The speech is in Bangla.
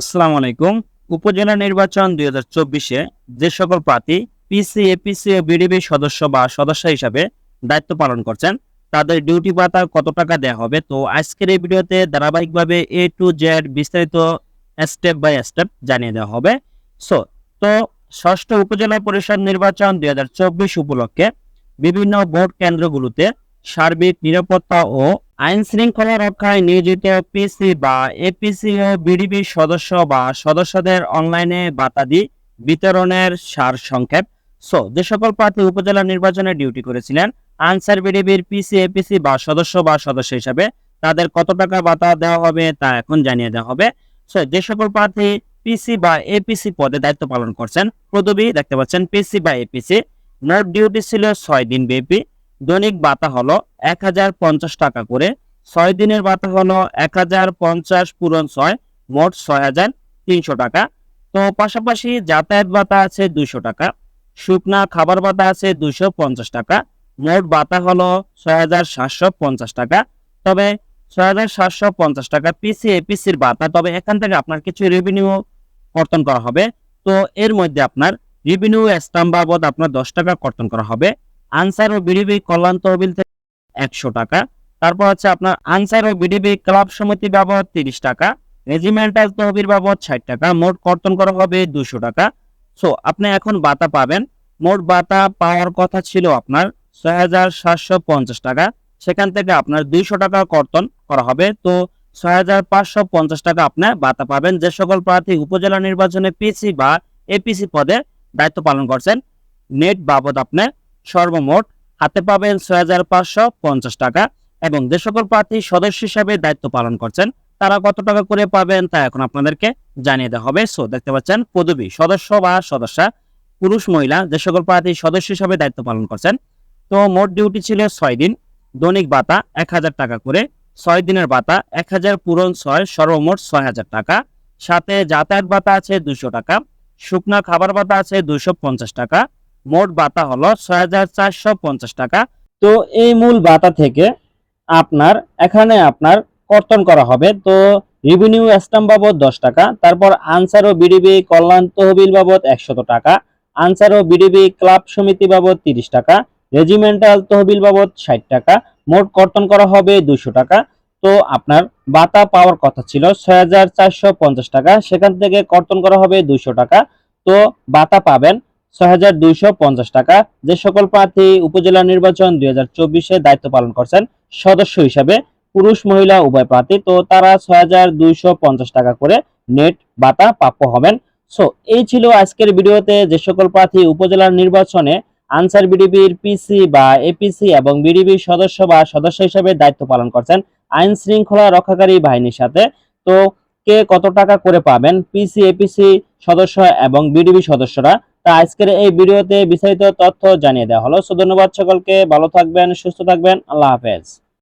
আসসালামু আলাইকুম। উপজেলা নির্বাচন দুই হাজার চব্বিশে যে সকল প্রার্থী পিসি, এপিসি ও বিডিবি সদস্য বা সদস্য হিসাবে দায়িত্ব পালন করছেন, তাদের ডিউটি ভাতা কত টাকা দেওয়া হবে? তো আজকের এই ভিডিওতে ধারাবাহিকভাবে এ টু জেড বিস্তারিত স্টেপ বাই স্টেপ জানিয়ে দেওয়া হবে। সো তো ষষ্ঠ উপজেলা পরিষদ নির্বাচন দুই হাজার চব্বিশ উপলক্ষে বিভিন্ন ভোট কেন্দ্রগুলোতে সার্বিক নিরাপত্তা ও আইন শৃঙ্খলা রক্ষায় নিয়োজিত পিসি বা এপিসি ও বিডিবি সদস্য বা সদস্যদের অনলাইনে বাতাদি বিতরণের সার সংক্ষেপ। সো যে সকল প্রার্থী উপজেলা নির্বাচনে ডিউটি করেছিলেন আনসার বিডিবির পিসি এপিসি বা সদস্য বা সদস্য হিসাবে তাদের কত টাকা বাতা দেওয়া হবে তা এখন জানিয়ে দেওয়া হবে। সো যে সকল প্রার্থী পিসি বা এপিসি পদে দায়িত্ব পালন করছেন পদবি দেখতে পাচ্ছেন পিসি বা এপিসি মোট ডিউটি ছিল ছয় দিন ব্যাপী দৈনিক বাতা হলো এক হাজার পঞ্চাশ টাকা করে, ছয় দিনের বাতা হলো এক হাজার পঞ্চাশ পূরণ ছয়, মোট ছয় হাজার তিনশো টাকা। তো পাশাপাশি যাতায়াত ভাতা আছে দুইশো টাকা, শুকনা খাবার ভাতা আছে দুইশো পঞ্চাশ টাকা, মোট ভাতা হলো ছয় হাজার সাতশো পঞ্চাশ টাকা। তবে ছয় হাজার সাতশো পঞ্চাশ টাকা পিসি এপিসির ভাতা তবে এখান থেকে আপনার কিছু রেভিনিউ কর্তন করা হবে। তো এর মধ্যে আপনার রেভিনিউ স্টাম্প বাবদ আপনার দশ টাকা কর্তন করা হবে। আনসার ও বিডিবি কল্যাণ তহবিল থেকে একশো টাকা। তারপর হচ্ছে আপনার আনসার ও বিডিবি ক্লাব সমিতি বাবদ তিরিশ টাকা, রেজিমেন্টাল তহবিল বাবদ ষাট টাকা, মোট কর্তন করা হবে দুশো টাকা। সো আপনি এখন বাতা পাবেন। মোট বাতা পাওয়ার কথা ছিল আপনার ছয় হাজার সাতশো পঞ্চাশ টাকা। সেখান থেকে আপনার দুইশো টাকা কর্তন করা হবে। তো, ছয় হাজার পাঁচশো পঞ্চাশ টাকা আপনি বাতা পাবেন। যে সকল প্রার্থী উপজেলা নির্বাচনে পিসি বা এপিসি পদে দায়িত্ব পালন করছেন, নেট বাবদ আপনি সর্বমোট হাতে পাবেন ছয় হাজার পাঁচশো পঞ্চাশ টাকা এবং যে সকল প্রার্থী সদস্য হিসাবে দায়িত্ব পালন করছেন, তারা কত টাকা করে পাবেন তা এখন আপনাদেরকে জানিয়ে দেওয়া হবে। সো দেখতে পাচ্ছেন, পদবী, সদস্য বা সদস্যা, পুরুষ, মহিলা, যে সকল প্রার্থী সদস্য হিসাবে দায়িত্ব পালন করছেন, তো মোট ডিউটি ছিল ছয় দিন, দৈনিক ভাতা এক হাজার টাকা করে, ছয় দিনের ভাতা এক হাজার, পূরণ ছয়, সর্বমোট ছয় হাজার টাকা। সাথে যাতায়াত ভাতা আছে দুশো টাকা, শুকনা খাবার ভাতা আছে দুশো পঞ্চাশ টাকা মোট বাতা হলো ছয় হাজার চারশো পঞ্চাশ টাকা। তো এই মূল বাতা থেকে আপনার, এখানে আপনার কর্তন করা হবে। তো রেভিনিউ স্ট্যাম্প বাবদ দশ টাকা, তারপর আনসার ও বিডিবি কল্যাণ তহবিল বাবদ একশত টাকা আনসার ও বিডিবি ক্লাব সমিতি বাবদ তিরিশ টাকা রেজিমেন্টাল তহবিল বাবদ ষাট টাকা, মোট কর্তন করা হবে দুশো টাকা। তো আপনার বাতা পাওয়ার কথা ছিল ছয় হাজার চারশো পঞ্চাশ টাকা, সেখান থেকে কর্তন করা হবে দুশো টাকা। তো বাতা পাবেন ছয় হাজার দুইশো পঞ্চাশ টাকা। যে সকল প্রার্থী উপজেলা নির্বাচন দুই হাজার চব্বিশে দায়িত্ব পালন করছেন, সদস্য হিসাবে পুরুষ, মহিলা, উভয় প্রার্থী, তো তারা ছয় টাকা করে নেট বাতা প্রাপ্য হবেন। সো এই ছিল আজকের ভিডিওতে যে সকল প্রার্থী উপজেলার নির্বাচনে আনসার বিডিবির পিসি বা এপিসি এবং বিডিবির সদস্য বা সদস্য হিসেবে দায়িত্ব পালন করছেন আইন শৃঙ্খলা রক্ষাকারী বাহিনীর সাথে। তো কে কত টাকা করে পাবেন, পিসি, এপিসি সদস্য এবং বিডিবি সদস্যরা? তা আজকের এই ভিডিওতে বিস্তারিত তথ্য জানিয়ে দেওয়া হলো। সো ধন্যবাদ সকলকে, ভালো থাকবেন, সুস্থ থাকবেন, আল্লাহ হাফেজ।